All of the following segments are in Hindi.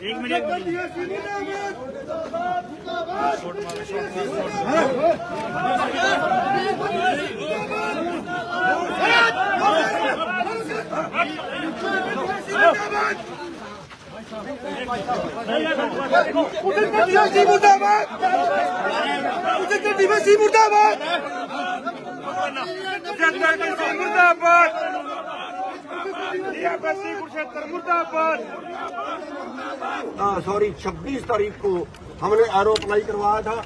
एक मिनट Thank you. उधर दिवसी सॉरी 26 तारीख को हमने आर अप्लाई करवाया था।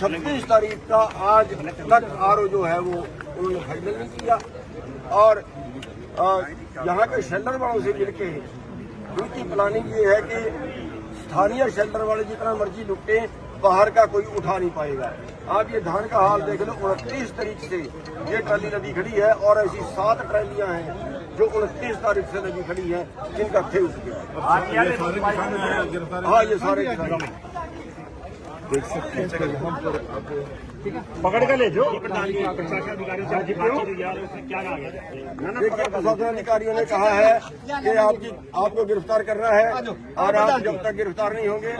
छब्बीस तारीख का आज तक आर जो है वो उन्होंने फाइनल नहीं किया। और यहाँ के शेल्डर वालों से मिलके उनकी प्लानिंग ये है कि स्थानीय शेल्टर वाले जितना मर्जी लुटे बाहर का कोई उठा नहीं पाएगा आप ये धान का हाल देख लो उनतीस तारीख से ये ट्राली नदी खड़ी है और ऐसी सात ट्रालियां हैं जो उनतीस तारीख से नदी खड़ी है जिनका थे उस हाँ ये सारे देख सकते हैं तो यहाँ पर अब पकड़ कर ले जो प्रशासन अधिकारियों ने कहा है कि आपकी आपको गिरफ़्तार करना है और आप जब तक गिरफ़्तार नहीं होंगे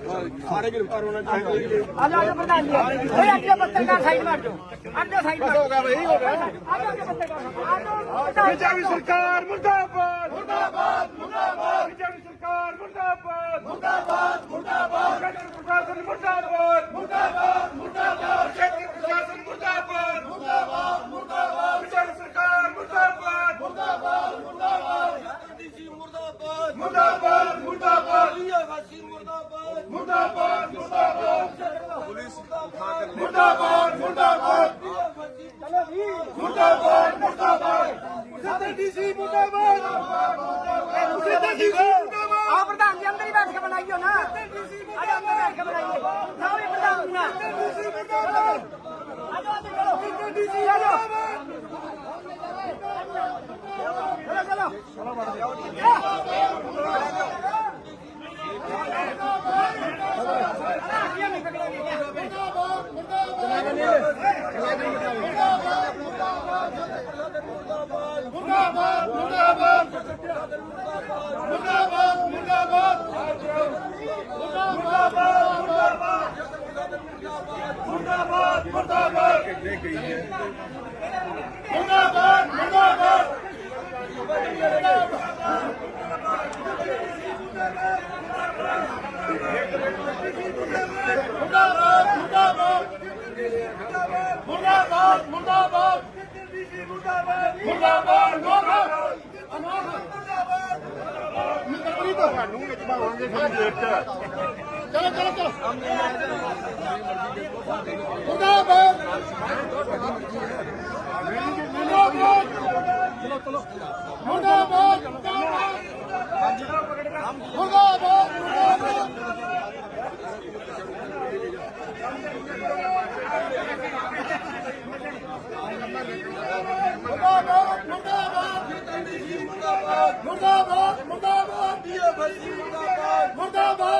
ਸਾਰੇ ਗ੍ਰਿਫਤਾਰ ਹੋਣਾ ਚਾਹੀਦੇ ਆ ਜਾ ਜਾ ਪ੍ਰਧਾਨ ਜੀ ਓਏ ਅੱਗੇ ਪੱਤਰਕਾਰ ਸਾਈਡ ਮਾਰ ਜੋ ਅੱਗੇ ਸਾਈਡ ਮਾਰ ਹੋ ਗਿਆ ਬਈ ਹੋ ਗਿਆ ਆ ਜਾ ਅੱਗੇ ਪੱਤਰਕਾਰ ਆ ਜਾ ਸਰਕਾਰ ਮੁਰਦਾਬਾਦ ਮੁਰਦਾਬਾਦ ਮੁਰਦਾਬਾਦ ਬੀਜੇਪੀ ਸਰਕਾਰ ਮੁਰਦਾਬਾਦ ਮੁਰਦਾਬਾਦ ਮੁਰਦਾਬਾਦ ਕੇਂਦਰ ਪ੍ਰਸ਼ਾਸਨ ਮੁਰਦਾਬਾਦ ਮੁਰਦਾਬਾਦ ਮੁਰਦਾਬਾਦ ਕੇਂਦਰ ਪ੍ਰਸ਼ਾਸਨ ਮੁਰਦਾਬਾਦ ਮੁਰਦਾਬਾਦ ਮੁਰਦਾਬਾਦ ਆਹ ਪ੍ਰਧਾਨ ਜੀ ਅੰਦਰ ਹੀ ਬੈਠ ਕੇ ਬਣਾਈਓ ਨਾ। ਆਜੋ ਅੰਦਰ ਬੈਠ ਕੇ ਬਣਾਈਏ। ਨਾ ਵੀ ਪ੍ਰਧਾਨ ਜੀ ਨਾ ਆਜੋ ਆਜੋ ਚਲੋ। ਡੀਸੀ ਆਜੋ। ਚਲੋ ਚਲੋ। ਚਲੋ ਬੜਾ ਜਾਓ ਮੁਰਦਾਬਾਦ ਮੁਰਦਾਬਾਦ। ਕਿੱਥੇ ਗਈ ਹੈ ਮੁਰਦਾਬਾਦ ਮੁਰਦਾਬਾਦ। ਮੁਰਦਾਬਾਦ ਮੁਰਦਾਬਾਦ। ਮੁਰਦਾਬਾਦ ਮੁਰਦਾਬਾਦ। ਮੁਰਦਾਬਾਦ ਮੁਰਦਾਬਾਦ। ਅਨਾਹ ਮੁਰਦਾਬਾਦ ਮਿੰਦਰ ਪ੍ਰੀਤ ਤੁਹਾਨੂੰ ਵਿੱਚ ਬਾਵਾਂਗੇ ਫਿਰ ਲੇਟ ਚਲੋ ਚਲੋ ਚਲੋ। ਮੁਰਦਾਬਾਦ। ਮੁਰਦਾਬਾਦ। ਮੁਰਦਾਬਾਦ। ਮੁਰਦਾਬਾਦ। ਮੁਰਦਾਬਾਦ। ਮੁਰਦਾਬਾਦ। ਮੁਰਦਾਬਾਦ ਮੁਰਦਾਬਾਦ ਮੁਰਦਾਬਾਦ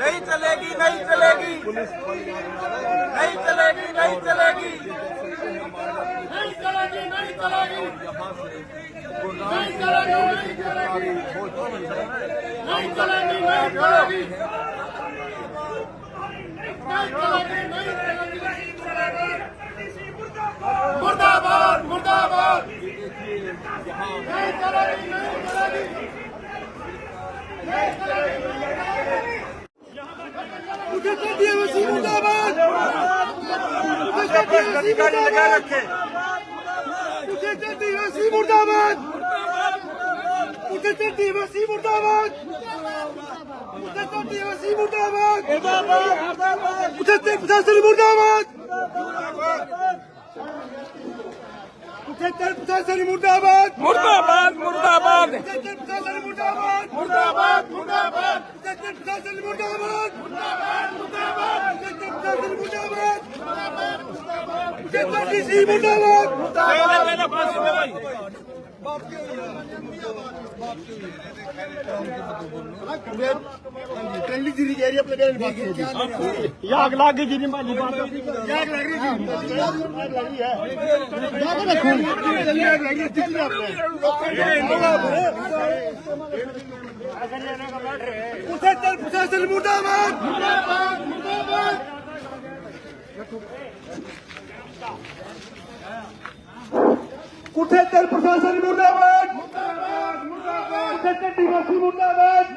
नहीं चलेगी नहीं चलेगी। नहीं चलेगी नहीं चलेगी। नहीं चलेगी नहीं चलेगी। नहीं चलेगी नहीं चलेगी। नहीं चलेगी नहीं चलेगी। मुर्दाबाद मुर्दाबाद। नहीं चलेगी नहीं चलेगी। गाड़ी लगा रखे दिवसी मुर्दाबाद मुर्दाबाद दिवसी मुर्दाबाद दिवसी मुर्दाबाद मुर्दाबाद मुर्दाबाद Settar Putasari Murdabad! Murdabad! Murdabad! Settar Putasari Murdabad! Murdabad! Murdabad! Settar Putasari Murdabad! Murdabad! Murdabad! Settar Putasari Murdabad! Murdabad! Murdabad! Settar Putasari Murdabad! Murdabad! Murdabad! Trending जीरी कह रही है अपने ये आग लाग गई जी माली बात आग लग रही थी आग लग है आग लग रही है दिख रहा है कुशेतर प्रशासन मुर्दाबाद मुर्दाबाद मुर्दाबाद। कुशेतर प्रशासन मुर्दाबाद मुर्दाबाद मुर्दाबाद कुशेतर दिवासी मुर्दाबाद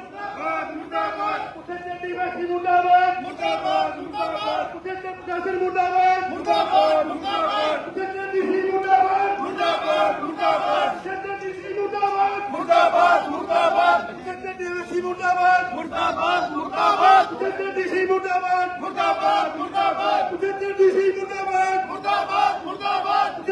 मुर्दाबाद कुशेतर दिवासी मुर्दाबाद मुर्दाबाद मुर्दाबाद कुशेतर प्रशासन मुर्दाबाद मुर्दाबाद मुर्दाबाद कुशेतर डीसी मुर्दाबाद मुर्दाबाद मुर्दाबाद कुशेतर डीसी मुर्दाबाद मुर्दाबाद मुर्दाबाद कुशेतर दिवासी मुर्दाबाद मुर्दाबाद मुर्दाबाद कुशेतर डीसी मुर्दाबाद मुर्दाबाद मुर्दाबाद कुशेतर डीसी मुर्दाबाद मुर्दाबाद मुर्दाबाद कुशेतर प्रशासन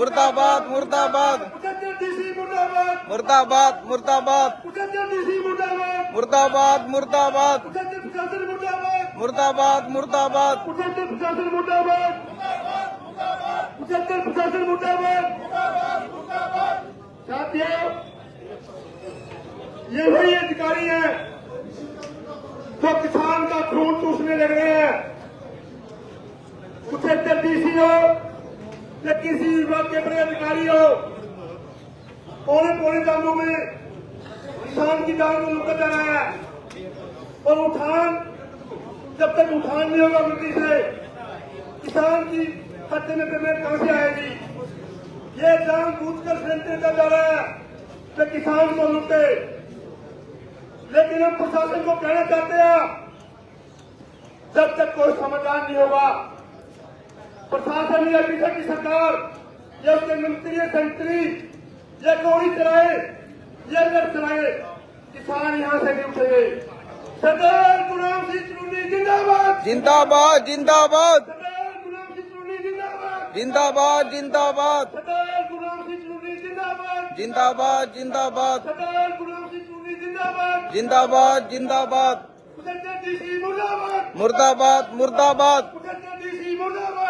मुर्दाबाद मुर्दाबाद। मुर्दाबाद मुर्दाबाद। मुर्दाबाद मुर्दाबाद। मुर्दाबाद मुर्दाबाद। साथियों ये वही अधिकारी हैं जो किसान का खून चूसने लग रहे हैं कुशेतर डीसी हो या किसी विभाग के बड़े अधिकारी हो पौने पौने दामों में किसान की दाम में लुका जा रहा है। और उठान, जब तक उठान नहीं होगा मंडी से, किसान की खाते में पेमेंट कहाँ से आएगी? ये दाम बूझ कर सेंटर का जा रहा है कि किसान को लुटे लेकिन हम प्रशासन को कहना चाहते हैं, जब तक कोई समाधान नहीं होगा प्रशासन या की सरकार या उसके मंत्री या संतरी या गोली चलाए या अगर चलाए किसान यहाँ से नहीं उठेंगे सरदार गुलाम सिंह चुन्नी जिंदाबाद। जिंदाबाद जिंदाबाद। सरदार गुलाम सिंह चुन्नी जिंदाबाद। जिंदाबाद जिंदाबाद। सरदार गुलाम सिंह चुन्नी जिंदाबाद। जिंदाबाद जिंदाबाद। सरदार गुलाम सिंह चुन्नी जिंदाबाद। जिंदाबाद जिंदाबाद। मुर्दाबाद। मुर्दाबाद मुर्दाबाद। मुर्दाबाद।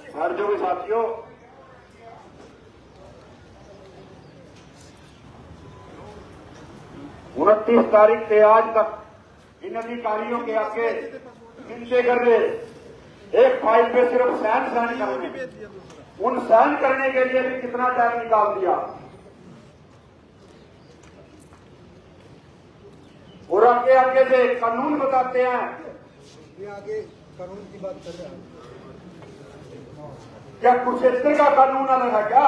हर जो भी साथियों, उनतीस तारीख से आज तक इन अधिकारियों के आगे गिनते कर रहे एक फ़ाइल पे सिर्फ़ साइन साइन करने। उन साइन करने के लिए भी कितना टाइम निकाल दिया। और आगे आगे से कानून बताते हैं। क्या कुरुक्षेत्र का कानून अलग है क्या?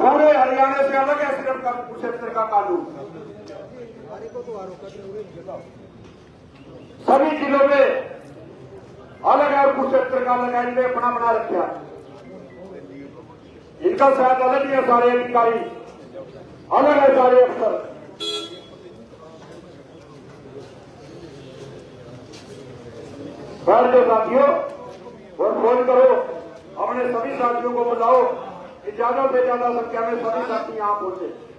पूरे हरियाणा से अलग है सिर्फ़ का- कुरुक्षेत्र का कानून। सभी जिलों में अलग है और का अलग है, इनमें अपना बना रखा इनका शायद अलग ही है सारे अधिकारी। अलग है सारे अफसर। बैठ जाओ साथियों और फ़ोन करो। अपने सभी साथियों को बताओ कि ज़्यादा से ज़्यादा संख्या में सभी साथी यहाँ पहुँचे।